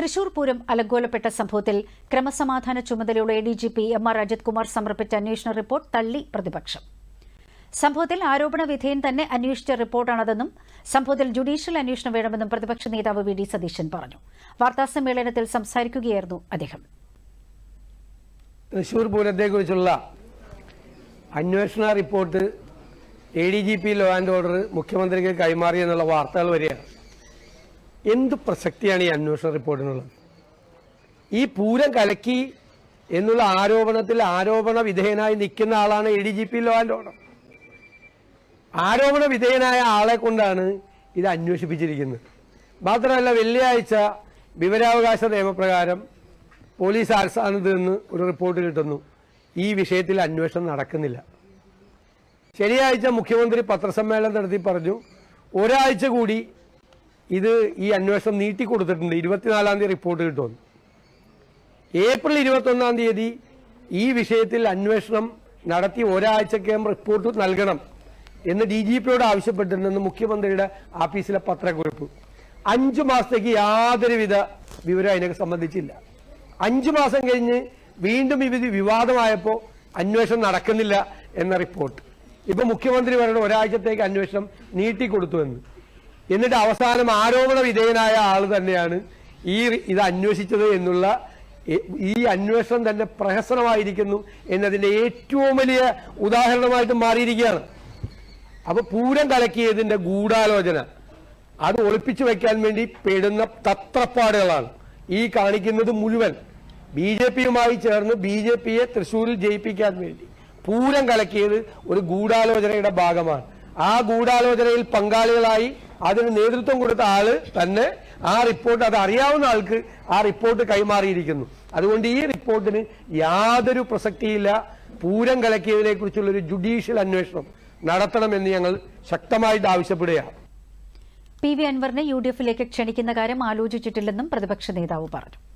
തൃശൂർ പൂരം അലങ്കോലപ്പെട്ട സംഭവത്തിൽ ക്രമസമാധാന ചുമതലയുള്ള A D G P M R Ajith Kumar സമർപ്പിച്ച അന്വേഷണ റിപ്പോർട്ട് തള്ളി പ്രതിപക്ഷം. സംഭവത്തിൽ ആരോപണ വിധേയൻ തന്നെ അന്വേഷിച്ച റിപ്പോർട്ടാണതെന്നും സംഭവത്തിൽ ജുഡീഷ്യൽ അന്വേഷണം വേണമെന്നും പ്രതിപക്ഷ നേതാവ് വി. ഡി. സതീശൻ പറഞ്ഞു. വാർത്താസമ്മേളനത്തിൽ സംസാരിക്കുകയായിരുന്നു അദ്ദേഹം. തൃശൂർ പൂരത്തെക്കുറിച്ചുള്ള അന്വേഷണ report A D G P law and order മുഖ്യമന്ത്രിക്ക് കൈമാറി എന്നുള്ള വാർത്തകൾ വരികയാണ്. എന്ത് പ്രസക്തിയാണ് ഈ അന്വേഷണ റിപ്പോർട്ടിനുള്ളത്? ഈ പൂരം കലക്കി എന്നുള്ള ആരോപണത്തിൽ ആരോപണ വിധേയനായി നിൽക്കുന്ന ആളാണ് A D G P law and order. ആരോപണ വിധേയനായ ആളെ കൊണ്ടാണ് ഇത് അന്വേഷിപ്പിച്ചിരിക്കുന്നത്. മാത്രമല്ല വെള്ളിയാഴ്ച വിവരാവകാശ നിയമപ്രകാരം പോലീസ് ആസ്ഥാനത്ത് നിന്ന് ഒരു റിപ്പോർട്ട് കിട്ടുന്നു. ഈ വിഷയത്തിൽ അന്വേഷണം നടക്കുന്നില്ല. ശനിയാഴ്ച മുഖ്യമന്ത്രി പത്രസമ്മേളനം നടത്തി പറഞ്ഞു ഒരാഴ്ച കൂടി ഇത് ഈ അന്വേഷണം നീട്ടിക്കൊടുത്തിട്ടുണ്ട് ഇരുപത്തിനാലാം തീയതി റിപ്പോർട്ട് കിട്ടുമെന്ന്. ഏപ്രിൽ ഇരുപത്തൊന്നാം തീയതി ഈ വിഷയത്തിൽ അന്വേഷണം നടത്തി ഒരാഴ്ചക്കകം റിപ്പോർട്ട് നൽകണം എന്ന് ഡി ജി പിയോട് ആവശ്യപ്പെട്ടിട്ടുണ്ടെന്ന് മുഖ്യമന്ത്രിയുടെ ആഫീസിലെ പത്രക്കുറിപ്പ്. അഞ്ചു മാസത്തേക്ക് യാതൊരുവിധ വിവരം അതിനെ സംബന്ധിച്ചില്ല. അഞ്ചു മാസം കഴിഞ്ഞ് വീണ്ടും ഇത് വിവാദമായപ്പോൾ അന്വേഷണം നടക്കുന്നില്ല എന്ന റിപ്പോർട്ട്. ഇപ്പൊ മുഖ്യമന്ത്രി പറയുന്നത് ഒരാഴ്ചത്തേക്ക് അന്വേഷണം നീട്ടിക്കൊടുത്തു എന്ന്. എന്നിട്ട് അവസാനം ആരോപണ വിധേയനായ ആൾ തന്നെയാണ് ഈ ഇത് അന്വേഷിച്ചത് എന്നുള്ള ഈ അന്വേഷണം തന്നെ പ്രഹസനമായിരിക്കുന്നു എന്നതിന്റെ ഏറ്റവും വലിയ ഉദാഹരണമായിട്ട് മാറിയിരിക്കുകയാണ്. അപ്പൊ പൂരം കലക്കിയതിന്റെ ഗൂഢാലോചന. അത് ഒളിപ്പിച്ചു വെക്കാൻ വേണ്ടി പെടുന്ന തത്രപ്പാടുകളാണ്. ഈ കാണിക്കുന്നത് മുഴുവൻ ബി ജെ പിയുമായി ചേർന്ന് ബി ജെ പിയെ തൃശ്ശൂരിൽ ജയിപ്പിക്കാൻ വേണ്ടി. പൂരം കലക്കിയത് ഒരു ഗൂഢാലോചനയുടെ ഭാഗമാണ്. ആ ഗൂഢാലോചനയിൽ പങ്കാളികളായി അതിന് നേതൃത്വം കൊടുത്ത ആൾ തന്നെ ആ റിപ്പോർട്ട് അത് അറിയാവുന്ന ആൾക്ക് ആ റിപ്പോർട്ട് കൈമാറിയിരിക്കുന്നു. അതുകൊണ്ട് ഈ റിപ്പോർട്ടിന് യാതൊരു പ്രസക്തിയില്ല. പൂരം കലക്കിയതിനെ കുറിച്ചുള്ള ഒരു ജുഡീഷ്യൽ അന്വേഷണം നടത്തണമെന്ന് ഞങ്ങൾ ശക്തമായിട്ട് ആവശ്യപ്പെടുകയാണ്. പി വി അൻവറിനെ യു ഡി എഫിലേക്ക് ക്ഷണിക്കുന്ന കാര്യം ആലോചിച്ചിട്ടില്ലെന്നും പ്രതിപക്ഷ നേതാവ് പറഞ്ഞു.